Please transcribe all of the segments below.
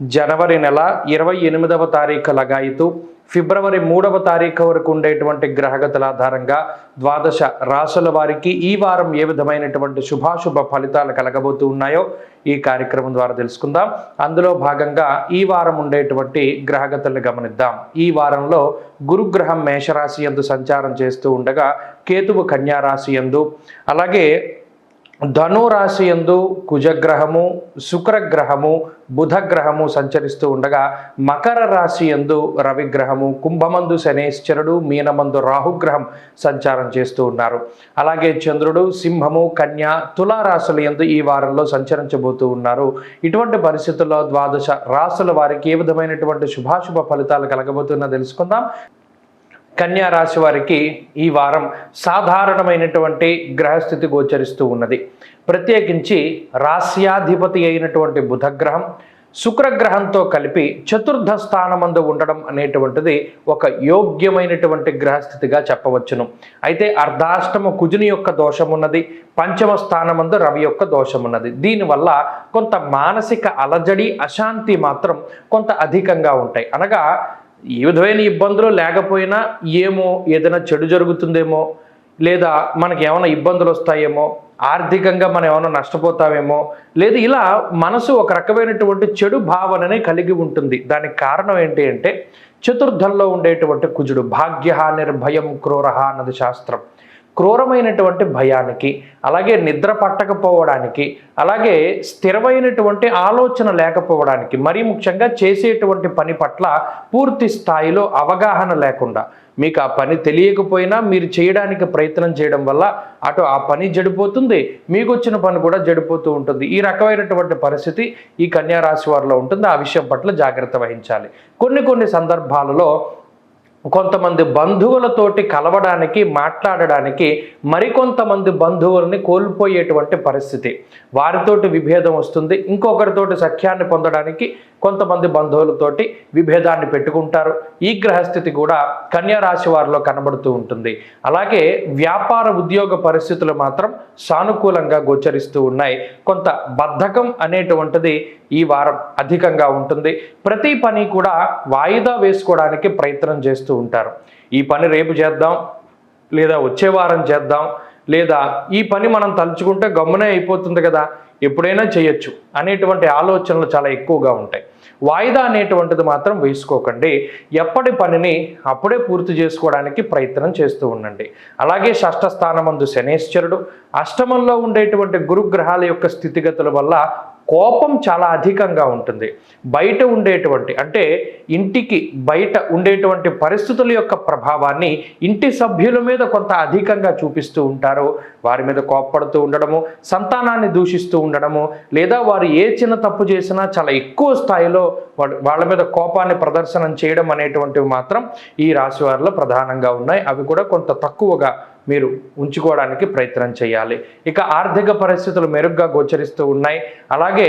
జనవరి నెల ఇరవై ఎనిమిదవ తారీఖు లగాయితూ ఫిబ్రవరి మూడవ తారీఖు వరకు ఉండేటువంటి గ్రహగతుల ఆధారంగా ద్వాదశ రాశుల వారికి ఈ వారం ఏ విధమైనటువంటి శుభాశుభ ఫలితాలు కలగబోతూ ఉన్నాయో ఈ కార్యక్రమం ద్వారా తెలుసుకుందాం. అందులో భాగంగా ఈ వారం ఉండేటువంటి గ్రహగతులను గమనిద్దాం. ఈ వారంలో గురుగ్రహం మేషరాశి యందు సంచారం చేస్తూ ఉండగా కేతువు కన్యారాశి యందు అలాగే ధనురాశి యందు కుజగ్రహము శుక్రగ్రహము బుధగ్రహము సంచరిస్తూ ఉండగా మకర రాశి యందు రవిగ్రహము కుంభమందు శనేశ్వరుడు మీనమందు రాహుగ్రహం సంచారం చేస్తూ ఉన్నారు. అలాగే చంద్రుడు సింహము కన్య తులారాశుల యందు ఈ వారంలో సంచరించబోతూ ఉన్నారు. ఇటువంటి పరిస్థితుల్లో ద్వాదశ రాశుల వారికి ఏ విధమైనటువంటి శుభాశుభ ఫలితాలు కలగబోతున్నా తెలుసుకుందాం. కన్యా రాశి వారికి ఈ వారం సాధారణమైనటువంటి గ్రహస్థితి గోచరిస్తూ ఉన్నది. ప్రత్యేకించి రాస్యాధిపతి అయినటువంటి బుధగ్రహం శుక్రగ్రహంతో కలిపి చతుర్థ స్థానమందు ఉండడం అనేటువంటిది ఒక యోగ్యమైనటువంటి గ్రహస్థితిగా చెప్పవచ్చును. అయితే అర్ధాష్టమ కుజుని యొక్క దోషం ఉన్నది పంచమ స్థానమందు రవి యొక్క దోషం ఉన్నది దీనివల్ల కొంత మానసిక అలజడి అశాంతి మాత్రం కొంత అధికంగా ఉంటాయి. అనగా ఏ విధమైన ఇబ్బందులు లేకపోయినా ఏమో ఏదైనా చెడు జరుగుతుందేమో లేదా మనకి ఏమైనా ఇబ్బందులు వస్తాయేమో ఆర్థికంగా మనం ఏమైనా నష్టపోతామేమో లేదు ఇలా మనసు ఒక రకమైనటువంటి చెడు భావనని కలిగి ఉంటుంది. దానికి కారణం ఏంటి అంటే చతుర్థంలో ఉండేటువంటి కుజుడు భాగ్య నిర్భయం క్రూరహ అన్నది శాస్త్రం. క్రూరమైనటువంటి భయానికి అలాగే నిద్ర పట్టకపోవడానికి అలాగే స్థిరమైనటువంటి ఆలోచన లేకపోవడానికి మరీ ముఖ్యంగా చేసేటువంటి పని పట్ల పూర్తి స్థాయిలో అవగాహన లేకుండా. మీకు ఆ పని తెలియకపోయినా మీరు చేయడానికి ప్రయత్నం చేయడం వల్ల అటు ఆ పని జడిపోతుంది మీకు వచ్చిన పని కూడా జడిపోతూ ఉంటుంది. ఈ రకమైనటువంటి పరిస్థితి ఈ కన్యారాశి వారిలో ఉంటుంది. ఆ విషయం పట్ల జాగ్రత్త వహించాలి. కొన్ని కొన్ని సందర్భాలలో కొంతమంది బంధువులతోటి కలవడానికి మాట్లాడడానికి మరికొంతమంది బంధువుల్ని కోల్పోయేటువంటి పరిస్థితి. వారితోటి విభేదం వస్తుంది. ఇంకొకరితోటి సఖ్యాన్ని పొందడానికి కొంతమంది బంధువులతోటి విభేదాన్ని పెట్టుకుంటారు. ఈ గ్రహస్థితి కూడా కన్యా రాశి వారిలో కనబడుతూ ఉంటుంది. అలాగే వ్యాపార ఉద్యోగ పరిస్థితులు మాత్రం సానుకూలంగా గోచరిస్తూ ఉన్నాయి. కొంత బద్ధకం అనేటువంటిది ఈ వారం అధికంగా ఉంటుంది. ప్రతి పని కూడా వాయిదా వేసుకోవడానికి ప్రయత్నం చేస్తూ ఉంటారు. ఈ పని రేపు చేద్దాం లేదా వచ్చే వారం చేద్దాం లేదా ఈ పని మనం తలుచుకుంటే గమ్మునే అయిపోతుంది కదా ఎప్పుడైనా చేయొచ్చు అనేటువంటి ఆలోచనలు చాలా ఎక్కువగా ఉంటాయి. వాయిదా అనేటువంటిది మాత్రం వేసుకోకండి. ఎప్పటి పనిని అప్పుడే పూర్తి చేసుకోవడానికి ప్రయత్నం చేస్తూ ఉండండి. అలాగే షష్ఠ స్థానమందు శనేశ్వరుడు అష్టమంలో ఉండేటువంటి గురుగ్రహాల యొక్క స్థితిగతుల వల్ల కోపం చాలా అధికంగా ఉంటుంది. బయట ఉండేటువంటి అంటే ఇంటికి బయట ఉండేటువంటి పరిస్థితుల యొక్క ప్రభావాన్ని ఇంటి సభ్యుల మీద కొంత అధికంగా చూపిస్తూ ఉంటారు. వారి మీద కోప్పడుతూ ఉండడము సంతానాన్ని దూషిస్తూ ఉండడము లేదా వారు ఏ చిన్న తప్పు చేసినా చాలా ఎక్కువ స్థాయిలో వాళ్ళ వాళ్ళ మీద కోపాన్ని ప్రదర్శనం చేయడం అనేటువంటివి మాత్రం ఈ రాశి వారిలో ప్రధానంగా ఉన్నాయి. అవి కూడా కొంత తక్కువగా మీరు ఉంచుకోవడానికి ప్రయత్నం చేయాలి. ఇక ఆర్థిక పరిస్థితులు మెరుగ్గా గోచరిస్తూ ఉన్నాయి. అలాగే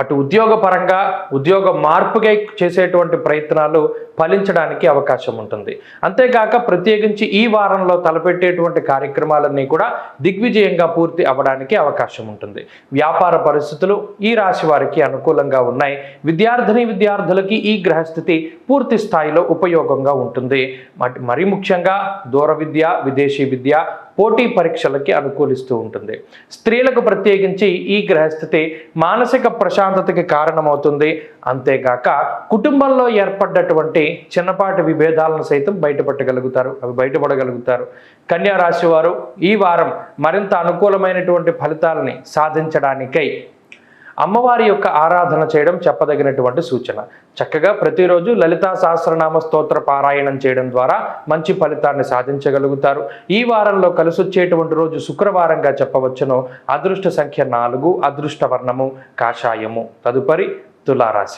అటు ఉద్యోగపరంగా ఉద్యోగ మార్పుకై చేసేటువంటి ప్రయత్నాలు ఫలించడానికి అవకాశం ఉంటుంది. అంతేకాక ప్రత్యేకించి ఈ వారంలో తలపెట్టేటువంటి కార్యక్రమాలన్నీ కూడా దిగ్విజయంగా పూర్తి అవ్వడానికి అవకాశం ఉంటుంది. వ్యాపార పరిస్థితులు ఈ రాశి వారికి అనుకూలంగా ఉన్నాయి. విద్యార్థిని విద్యార్థులకి ఈ గ్రహస్థితి పూర్తి స్థాయిలో ఉపయోగంగా ఉంటుంది. మరి ముఖ్యంగా దూర విద్య విదేశీ విద్య పోటీ పరీక్షలకి అనుకూలిస్తూ ఉంటుంది. స్త్రీలకు ప్రత్యేకించి ఈ గ్రహస్థితి మానసిక ప్రశాంతతకి కారణమవుతుంది. అంతేగాక కుటుంబంలో ఏర్పడ్డటువంటి చిన్నపాటి విభేదాలను సైతం బయటపట్టగలుగుతారు అవి బయటపడగలుగుతారు. కన్యా రాశి వారు ఈ వారం మరింత అనుకూలమైనటువంటి ఫలితాలని సాధించడానికై అమ్మవారి యొక్క ఆరాధన చేయడం చెప్పదగినటువంటి సూచన. చక్కగా ప్రతిరోజు లలితా సహస్రనామ స్తోత్ర పారాయణం చేయడం ద్వారా మంచి ఫలితాన్ని సాధించగలుగుతారు. ఈ వారంలో కలిసొచ్చేటువంటి రోజు శుక్రవారంగా చెప్పవచ్చును. అదృష్ట సంఖ్య నాలుగు అదృష్ట వర్ణము కాషాయము. తదుపరి తులారాశి.